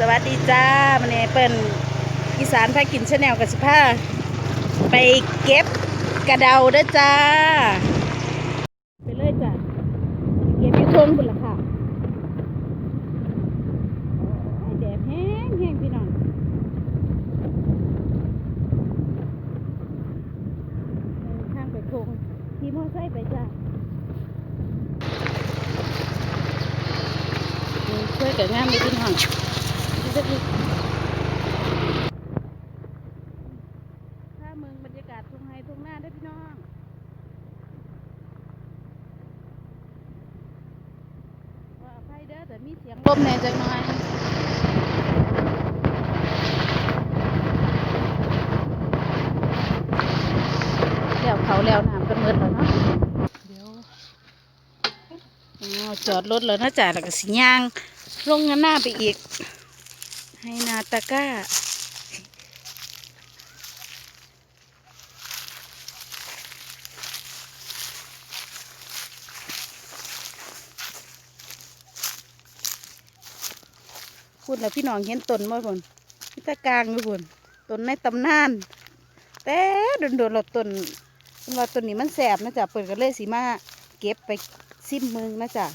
สวัสดีจ้ามันนี้เปิ้นอีสานพากินชาแนลกับสิพาไปเก็บกระเดาด้อจ้า ไปเลยจ้าเก็บยู่ทงพุ่นละค่ะแดดแห้งแห้งพี่น้องเดินทางไปทงขี่มอไซค์ไปจ้าช่วยกับงามเลยพี่น้อง ถ้าเมืองบรรยากาศทุ่งไฮทุ่งนาได้อพี่น้องว่าอภัยเด้อแต่มีเสียงลมแหน่จังหน่อยแล้วเขาแล้วน้ำกันเมิดแล้วเนาะเดี๋ยวอ๋อจอดรถแล้วนะจ๊ะแล้วก็สิย่างลงหน้าไปอีก ให้นาตาก้า พูดแล้วพี่น้องเห็นต้นบ่บนพี่ตากลางอยู่บนต้นในตำนาน แต่โดนๆเราต้นว่าต้นนี้มันแสบนะจ๊ะเปิดกันเลยสิมา เก็บไปซิมมึงนะจ๊ะ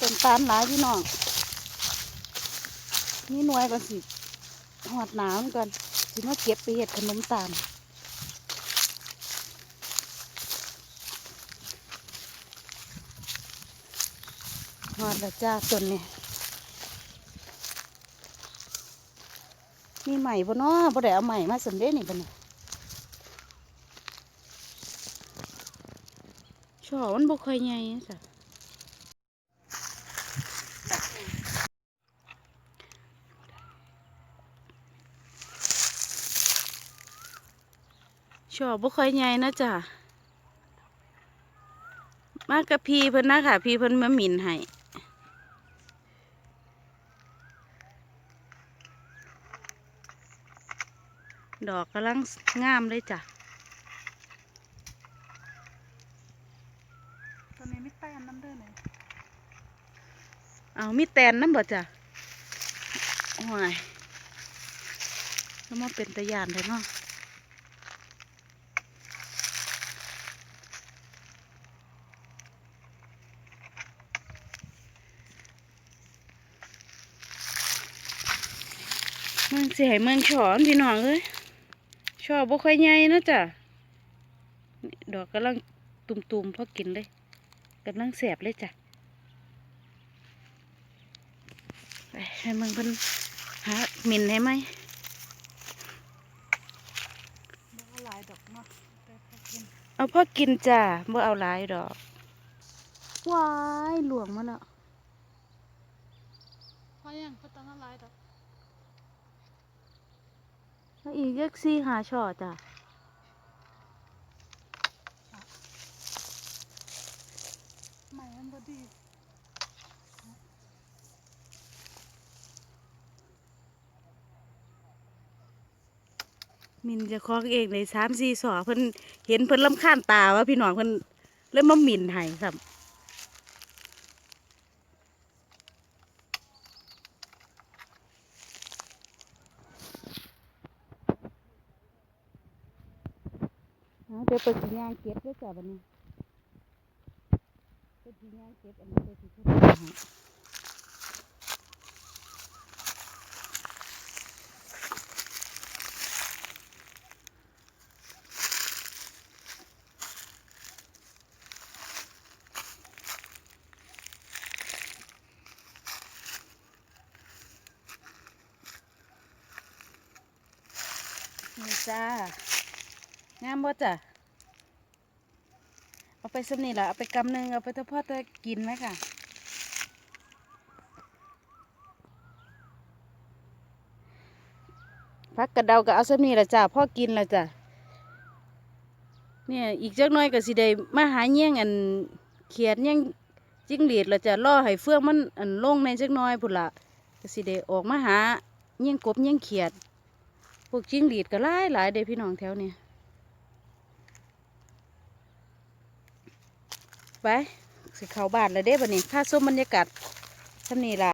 ต้นตาลหลายพี่น้องนี่หน่วยก่อนสิหอดหนาวมันก่อนสิมาเก็บไปเห็ดขนมตาลหอดแล้วจ้าต้นนี่มีใหม่บ่เนาะบ่ได้เอาใหม่มาสำเร็จนี่บ่เนี่ยช่อมันบ่ค่อยใหญ่จ้ะ ชอบบ่ค่อยใหญ่นะจ๊ะมากับพี่เพิ่นนะค่ะ พี่เพิ่นมาหมิ่นให้ดอกกำลังงามเลยจ้ะตอนนี้ไม่แต้นน้ำเด้อเลยเอามีแตนน้ำบ่จ้ะโอ้ยแล้วมาเป็นตะยานเลยเนาะ เมืองสิให้เมืองฉอนพี่น้องเอ้ยชอบบ่ค่อยใหญ่นะจ้ะนี่ดอกกำลังตุ่มๆพอกินเลยกำลังแสบเลยจ้ะไปให้เมืองเพิ่นหาหมินให้ไหมบ่เอาหลายดอกเนาะแต่พอกินเอาพอกินจ้ะบ่เอาหลายดอกว้ายหลวงมาแล้วพอยังก็ต้องเอาหลายดอก แล้วอีกยักซี่หาช่อจ้ะใหม่มันบ่ดีมินจะคล้องเองในสามสี่สอเพิ่นเห็นเพิ่นลำคาญตาว่าพี่น้องเพิ่นเริ่มมาหมิ่นให้ครับ เอาเดี๋ยวไปสิย่างเก็บด้วยจ้ะวันนี้ไปสิย่างเก็บอันนี้ไปสิทุกอย่างให้นี่จ้างามบ่จ้ะ เอาไปสำนี่ล่ะเอาไปกำหนึ่งเอาไปทอดพอดกินไหมค่ะพักกระเดาก็เอาสำนี่ละจ้ะพ่อกินละจ้ะเนี่ยอีกจักน้อยก็สิได้มาหาเงี้ยงอันเขียดเงี้ยงจิ้งหรีดแล้วจะล่อให้เฟืองมันอันลงในจักน้อยพุ่นละก็สิได้ออกมาหาเงี้ยงกบเงี้ยงเขียดพวกจิ้งหรีดก็หลายหลายเด้พี่น้องแถวเนี่ ไปสิเข้าบ้านแล้วเด้บ่นี้ถ้าส้มบรรยากาศทำนี่ล่ะ